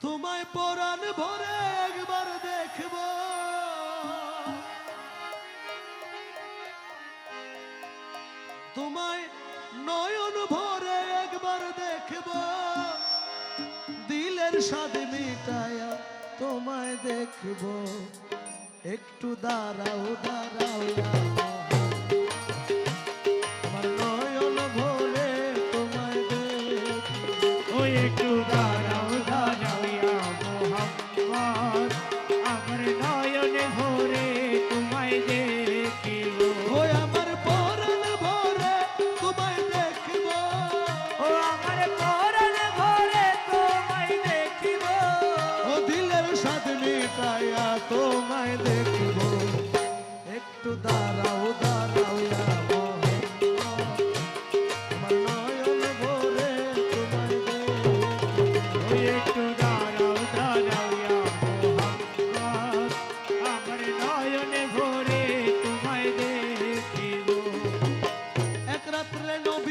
তোমায় পরাণ ভরে একবার দেখব। তোমায় নয়ন ভরে একবার দেখব। দিলের স্বাদ মিটায়া তোমায় দেখব। একটু দাঁড়াও দাঁড়াও।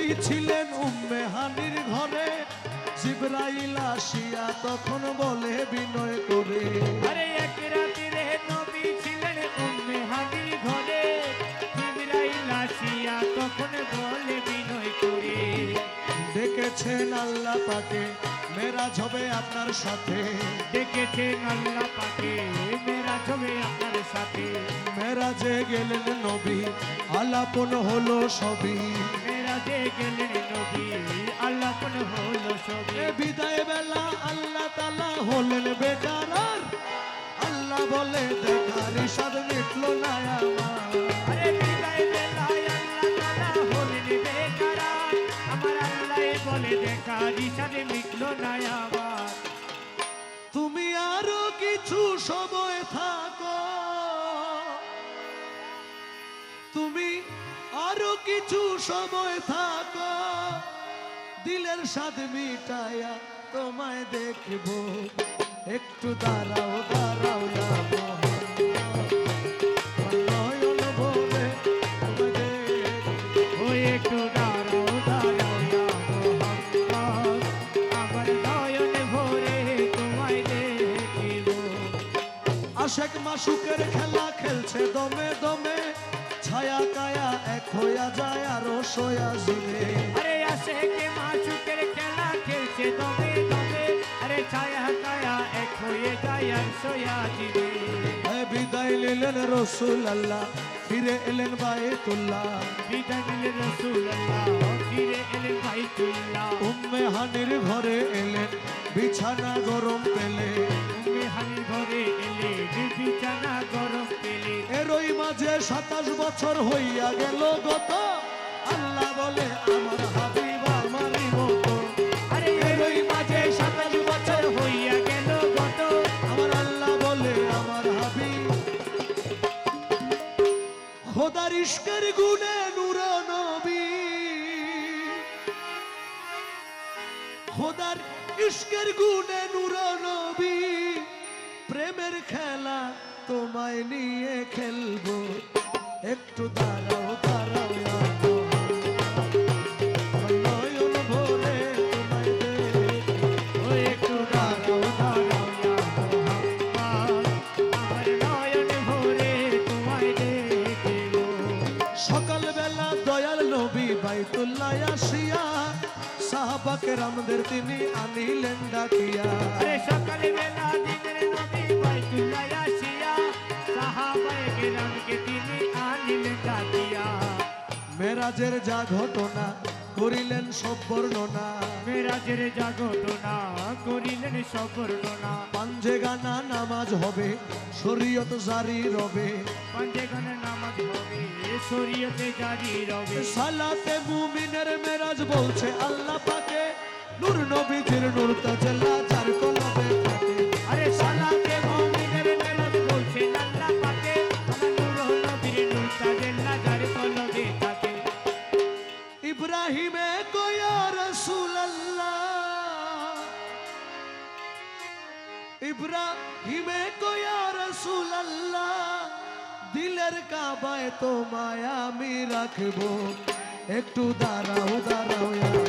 নবী ছিলেন উম্মে হানির ঘরে। জিব্রাইল আসিয়া তখন বলে বিনয় করে আরে এক রাতিরে নবী ছিলেন উম্মে হানির ঘরে। জিবরাইল আসিয়া তখন বলে বিনয় করে ডেকেছেন আল্লাহ পাকে মেরাজ হবে আপনার সাথে। ডেকেছেন আল্লাহ পাকে মেরা হবে আপনার সাথে। মেরাজে গেলেন নবী আলাপন হলো সবই। গেলেন নবী আল্লাহ কোন হলো সবে বিদায় বেলা আল্লাহ তালা হলেন বেকার আল্লাহ বলে দেখার স্বাদ মিটলো না আমার রিসাদে মিটলো না তুমি আরও কিছু সময় সময় থাকো। দিলের স্বাদ মিটায়া তোমায় দেখব। একটু দাঁড়াও দাঁড়াও দেখিব। আশেক মাসুকের খেলা খেলছে দমে দমে। ছায়া কায়া, এক হইয়া যায় আর সয়া জিনে আরে আসে কে মাসুকের খেলা খেলছে দমে দমে। আরে ছায়া কায়া, এক হয়ে যায় আর সোয়া এ বিদায় নিলেন রসুল আল্লাহ ফিরে এলেন বায়তুল্লাহ বিদায় নিলে রসুল্লাহ ফিরে এলেন বাইতুল্লাহ। উম্মে হানির ঘরে এলেন বিছানা গরম পেলে। তুমি হানির ঘরে এলে বিছানা গরম পেলে। এরই মাঝে সাতাশ বছর হইয়া গেল গত। আল্লাহ বলে আমার খোদার ইস্কের গুণে নবী খোদার ইস্কের গুনে নূর নবী বাইতুল্লাহ আসিয়া সাহাবাকে রামদের তিনি আনিলেন ডাকিয়া। সকালে বেলা দিনের নবী বাইতুল্লাহ আসিয়া সাহাবায়ে কেরামকে তিনি আনিলেন ডাকিয়া। মেরাজের যা ঘটনা করিলেন সব বর্ণনা। মেরাজের যা ঘটনা করিলেন সব বর্ণনা। পাঞ্জে গানা নামাজ হবে শরীয়ত জারি রবে। নামাজ হবে শরীয়তে জারি রবে সালাতে মুমিনের মেরাজ বলছে আল্লাহ পাকে। নূর নবীজির নূর তাজলা যার কলবে থাকে। আরে সালাতে মুমিনের মেরাজ বলছে আল্লাহ পাকে। নূর নবীর নূর তাজেল্লা যার কলবে থাকে। ইব্রাহিমে কয়া রসুল ইব্রাহিমে কয়া রসুল দিলের কাবায় তোমায় আমি রাখব। একটু দাঁড়াও দাঁড়াও